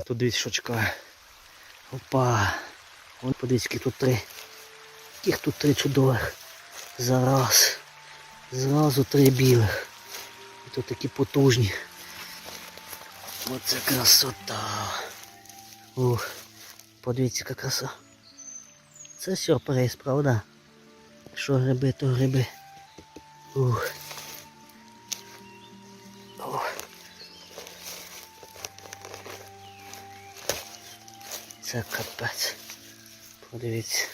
А тут дивіться, що чекає. Опа. Вон подивіться, яких тут три. Яких тут три чудових. Зараз. Зразу три білих. І тут такі потужні. Оце красота. Ух. Подивіться, яка краса. Це сюрприз, правда? Що гриби, то гриби. Ух. Це капець. Подивіться.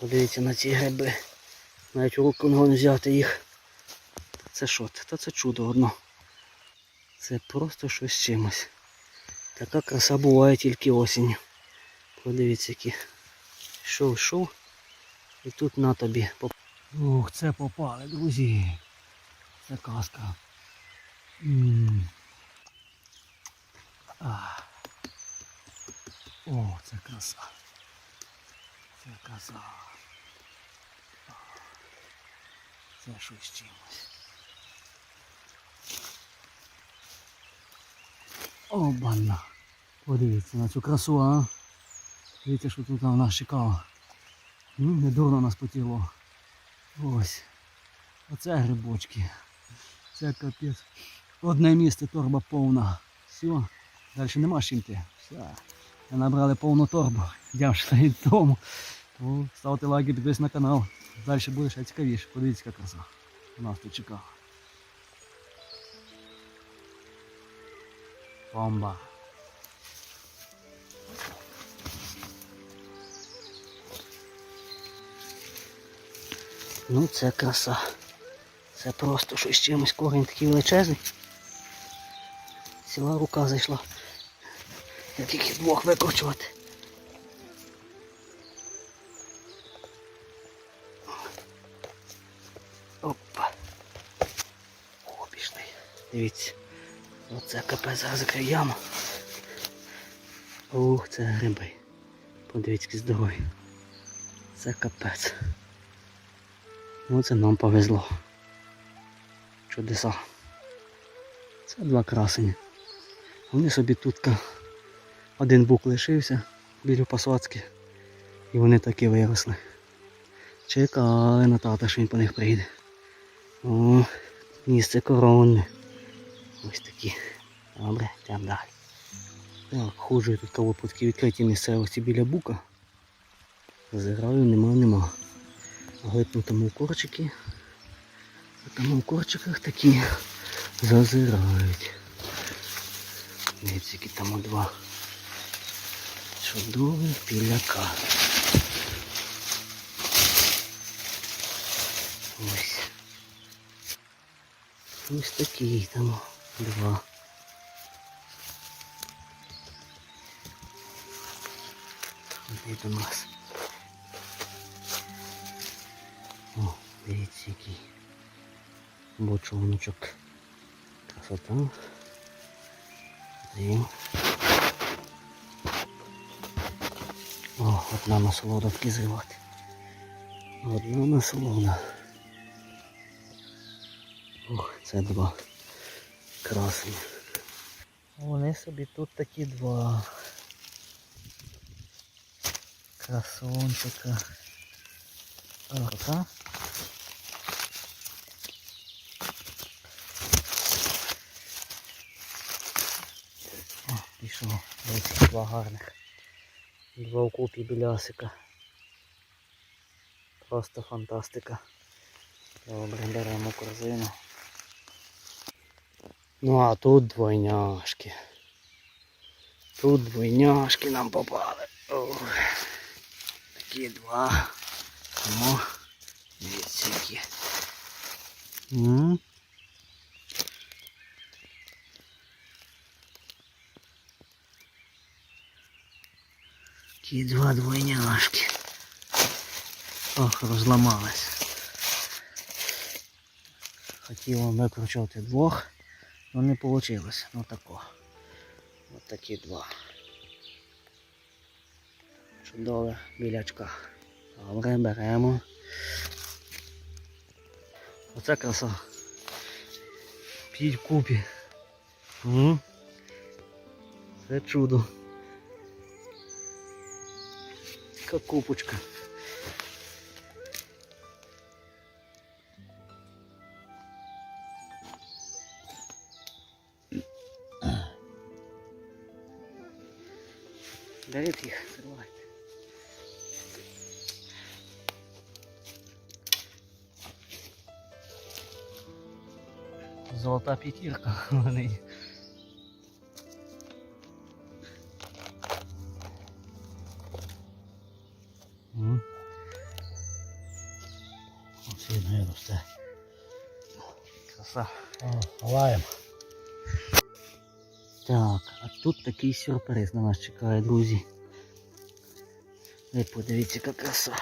Подивіться на ці гриби. Навіть можна взяти їх. Та це що? Та це чудо одно. Це просто щось чимось. Така краса буває тільки осінню. Подивіться які. Йшов, йшов. І тут на тобі. Ух, це попали, друзі. Це казка. О, це краса. Це краса. Це щось чимось. Обана. Подивіться на цю красу, а. Дивіться, що тут на нас чекало. Ну, не дурно нас потіло. Ось. Оце грибочки. Це капець. Одне місце торба повна. Все. Далі нема чим йти. Все. Набрали повну торбу. Я стоїть дому. Тому ставте лайки, підписуйтесь на канал. Далі буде ще цікавіше. Подивіться, яка краса. У нас тут чекала. Бомба. Ну це краса. Це просто щось чимось корінь такий величезний. Ціла рука зайшла. Як їх двох викручувати. Опа. О, пішли. Дивіться. Оце капець зараз яму. Ух, це гриби. Подивіться, які здорові. Це капець. Ну це нам повезло. Чудеса. Це два красені. Вони собі тут один бук лишився біля посадки. І вони таки виросли. Чекали на тата, що він по них прийде. О, місце коронне. Ось такі. Добре, йдемо далі. Так, ходжу тут такій відкритій місцевості біля бука. Зазираю, нема, нема. Глипну там у корчики. Там у корчиках такі зазирають. Дивіться, які там два чудові піляка. Ось. Ось такі там два. Ходи до нас. О, дивіться який бочоночок. Красота. Дим. О, одна насолода таки зривати. Одна насолода. Ох, це два красені. Вони собі тут такі два красончика. Ага. О, пішов. Два гарних. Два окупі білясика. Просто фантастика. Добре, беремо корзину. Ну а тут двойняшки. Тут двойняшки нам попали. Ох. Такі два. Ну, дивіться які. Такі два двойняшки. Ох, розламались. Хотів вам викручувати двох, але не вийшло. Ну тако. Ось такі два. Чудове білячка. Добре, беремо. Оце краса. П'ють купі. Це чудо. Така купочка. Беріть їх, зривайте. Золота п'ятірка вони. Краса. Лаєм. Так, а тут такий сюрприз на нас чекає, друзі. Ви подивіться, яка краса.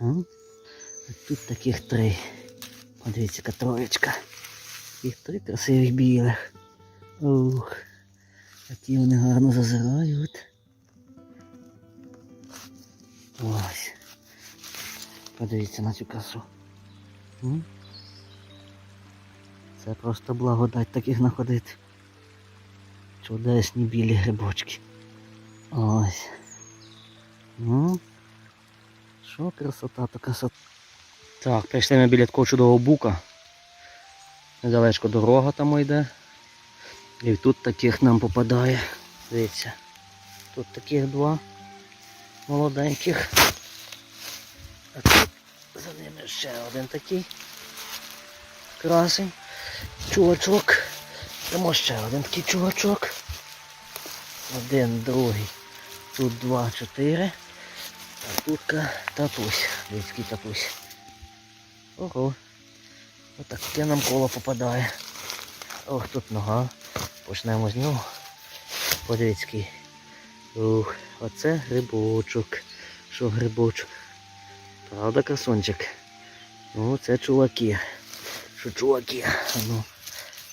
А? А тут таких три. Подивіться, яка троєчка. Їх три красивих білих. Ух. Які вони гарно зазирають. Ось. Подивіться на цю красу. Це просто благодать таких знаходити. Чудесні білі грибочки. Ось. Ну. Що красота, то красота. Так, прийшли ми біля такого чудового бука. Недалечко дорога там йде. І тут таких нам попадає. Дивіться. Тут таких два молоденьких. А тут за ними ще один такий красень. Чувачок. Тому ще один такий чувачок. Один, другий. Тут два, чотири. А тут татусь. Дивіться, татусь. Ого. Отаке нам коло попадає. Ох, тут нога. Почнемо з нього. Подивіться. Ух, оце грибочок. Що грибочок? Правда, красунчик? Ну, це чуваки. Що чуваки? Ну,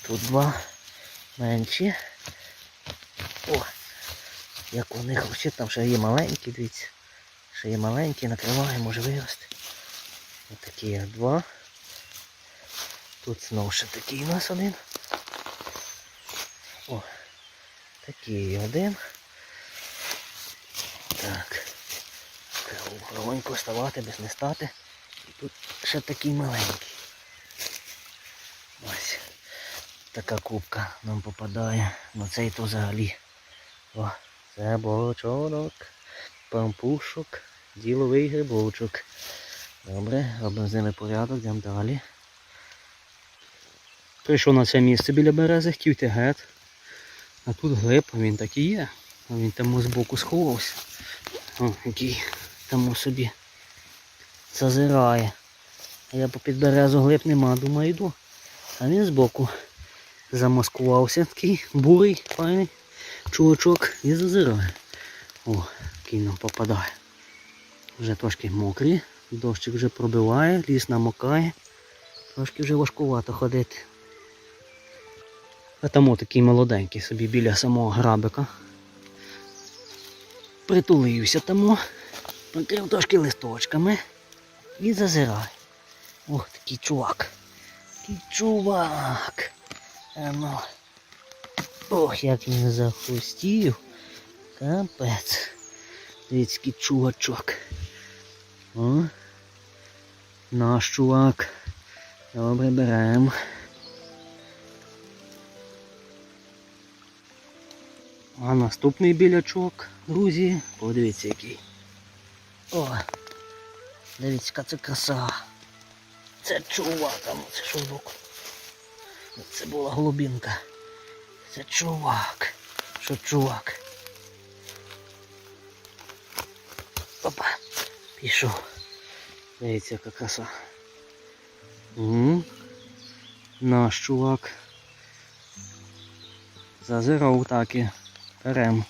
тут два менші. О! Як у них взагалі там ще є маленькі, дивіться. Ще є маленькі, накриває, може вирости. Ось такі два. Тут знову ще такий у нас один. О, такий один. Так. Громонько вставати, без не стати. І тут ще такий маленький. Ось. Така кубка нам попадає. Ну цей то взагалі. О, це бочонок, пампушок, діловий грибочок. Добре, робимо з ними порядок, йдемо далі. Прийшов на це місце біля берези, хотів йти гет. А тут глиб, він так і є. Він там збоку сховався. О, який там собі зазирає. А я попід березу глиб нема, думаю, йду. А він збоку замаскувався, такий бурий, файний чувачок і зазирає. О, який нам попадає. Вже трошки мокрі, дощик вже пробиває, ліс намокає. Трошки вже важкувато ходити. А там такий молоденький собі біля самого грабика. Притулився тому, покрив трошки листочками і зазирає. Ох, такий чувак. Такий чувак. Ну. Ох, як він захустів. Капець. Дивіться, чувачок. О. Наш чувак. Добре, беремо. А наступний білячок, друзі, подивіться який. О! Дивіться, це краса. Це чувак, а ну це збоку. Це була голубінка. Це чувак. Що чувак? Опа, пішов. Дивіться, яка краса. Угу. Наш чувак. Зазирав і.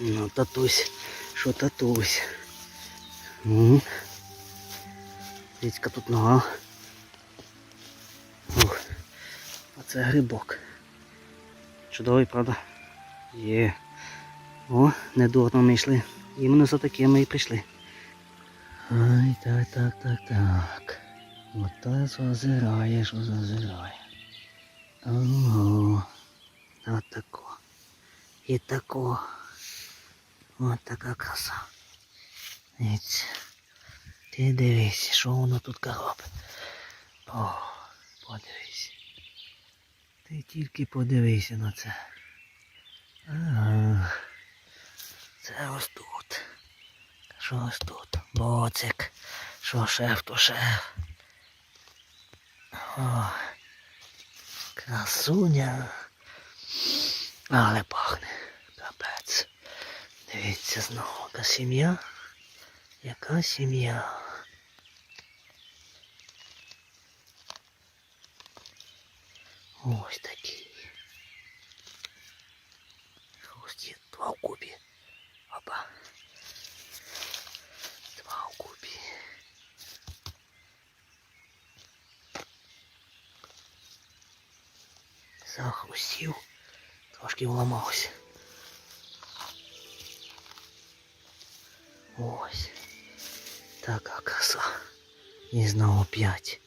Ну, татусь, що татусь. Дивіться тут нога. Ух. А це грибок. Чудовий, правда? Є. О, недурно ми йшли. Іменно за таке ми і прийшли. Ай, так, так, так, так. Ото зазираєш, зазирає. Ого. От тако. І тако. От така краса. Дивіться. Ти дивись, що воно тут робить. О, подивись. Ти тільки подивися на це. Це ось тут. Що ось тут? Боцик. Що шеф, то шеф. О, красуня. Але пахне. Капець. Дивіться знову, яка сім'я. Яка сім'я. Ось такі. Ось є два в кубі. Опа. Два в кубі. Захрустів. Трошки вламався. Ось. Така краса. І знову п'ять.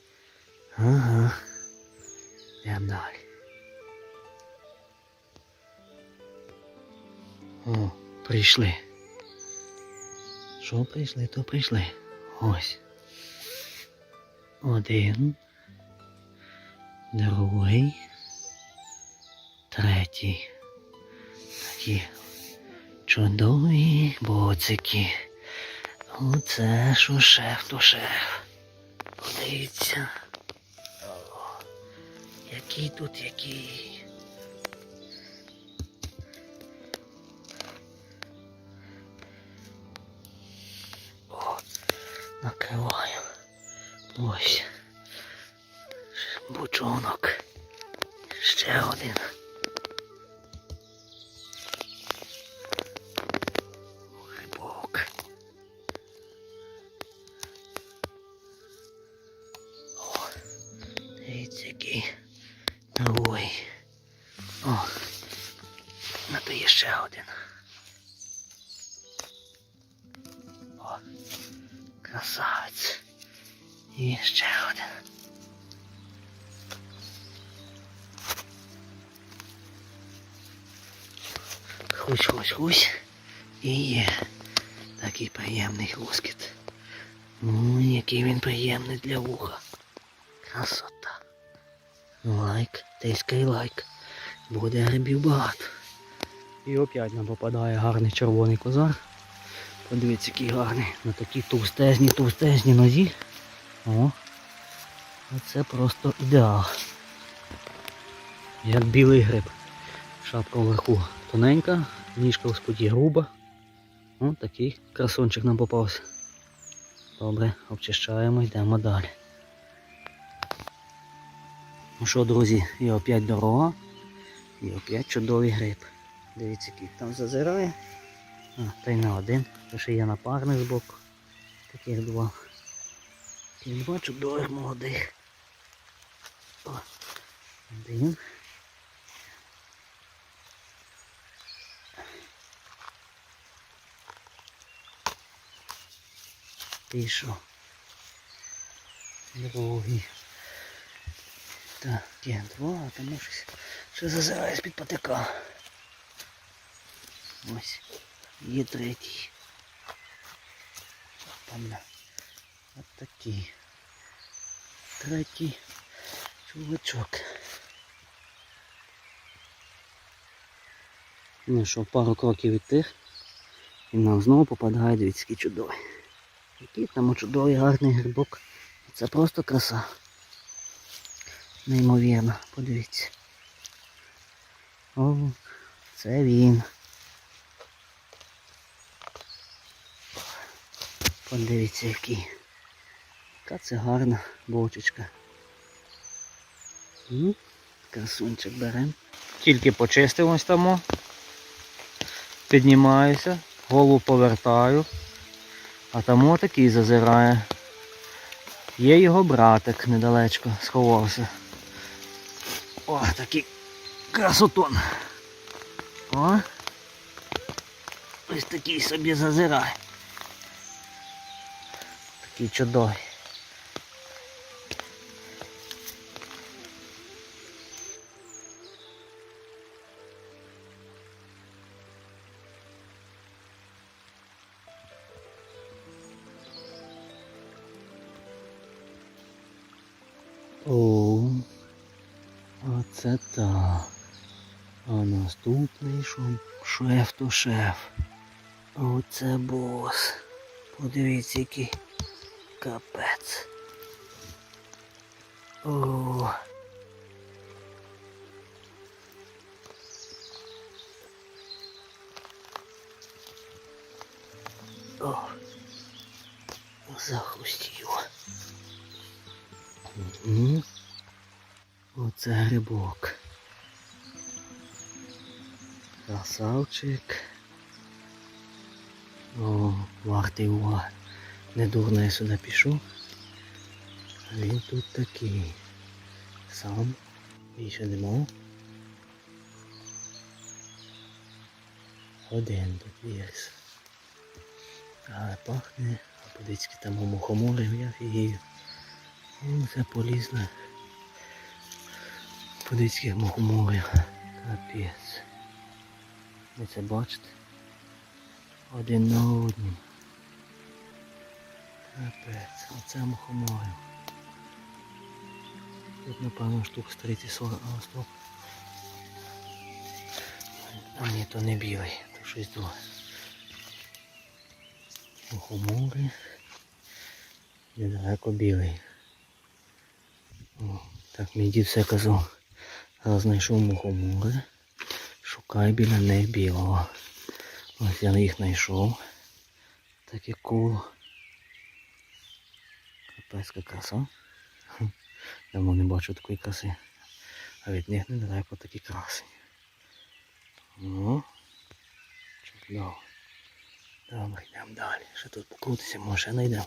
Ага. Йдемо далі. О, прийшли. Що прийшли, то прийшли. Ось. Один. Другий. Третій. Такі чудові боцики. Оце що шеф, то шеф. Подивіться. Який тут який. О, накриваю. Ось. Бучонок. Ще один. Красавець. І ще один. Хусь, хусь, хусь. І є такий приємний хускіт. Ну, який він приємний для вуха. Красота. Лайк, тискай лайк. Буде грибів багато. І опять нам попадає гарний червоний козар. Подивіться, який гарний. На такій товстезні, товстезні нозі. О. Оце просто ідеал. Як білий гриб. Шапка вверху тоненька, ніжка в споді груба. О, такий красунчик нам попався. Добре, обчищаємо, йдемо далі. Ну що, друзі, і опять дорога, і опять чудовий гриб. Дивіться, який там зазирає. А, та й не один, то ще є напарник збоку. Таких два. Таких два чудових молодих. О, один. Пішов. Другий. Так, є два, а тому щось ще зазирає з-під патика. Ось. Є третій. Пам'ятаю. От такий. Третій чувачок. Ну що, пару кроків від тих. І нам знову попадає дивіться, який чудовий. Який там чудовий гарний грибок. Це просто краса. Неймовірно, подивіться. О, це він. Подивіться який. Яка це гарна бочечка. Красунчик беремо. Тільки почистимось тому. Піднімаюся, голову повертаю, а там отакий зазирає. Є його братик недалечко, сховався. О, такий красотон. О. Ось такий собі зазирає. Такий чудовий. О, оце так. А наступний що шеф то шеф. Оце бос. Подивіться, який капець. О. О. Захустів. Угу. Оце грибок. Красавчик. О, вартий уваги. Недурно я сюди пішов. Він тут такий. Сам. Більше нема. Один тут є. Але пахне. А подивіться, там мухоморів я фігію. Ну, це полізно. Подивіться, мухоморів. Капець. Ви це бачите? Один на одному. Капець, оце мухоморів. Тут напевно штук з 30-40, а стоп. А ні, то не білий, то щось друге. Мухомори. Недалеко білий. О, так мій дід все казав. Зараз знайшов мухомори. Шукай біля них білого. Ось я їх знайшов. Таке коло. Капецька краса. Давно не бачу такої краси. А від них недалеко такі краси. Ну, чудово. Добре, йдемо далі. Ще тут покрутися, може знайдемо.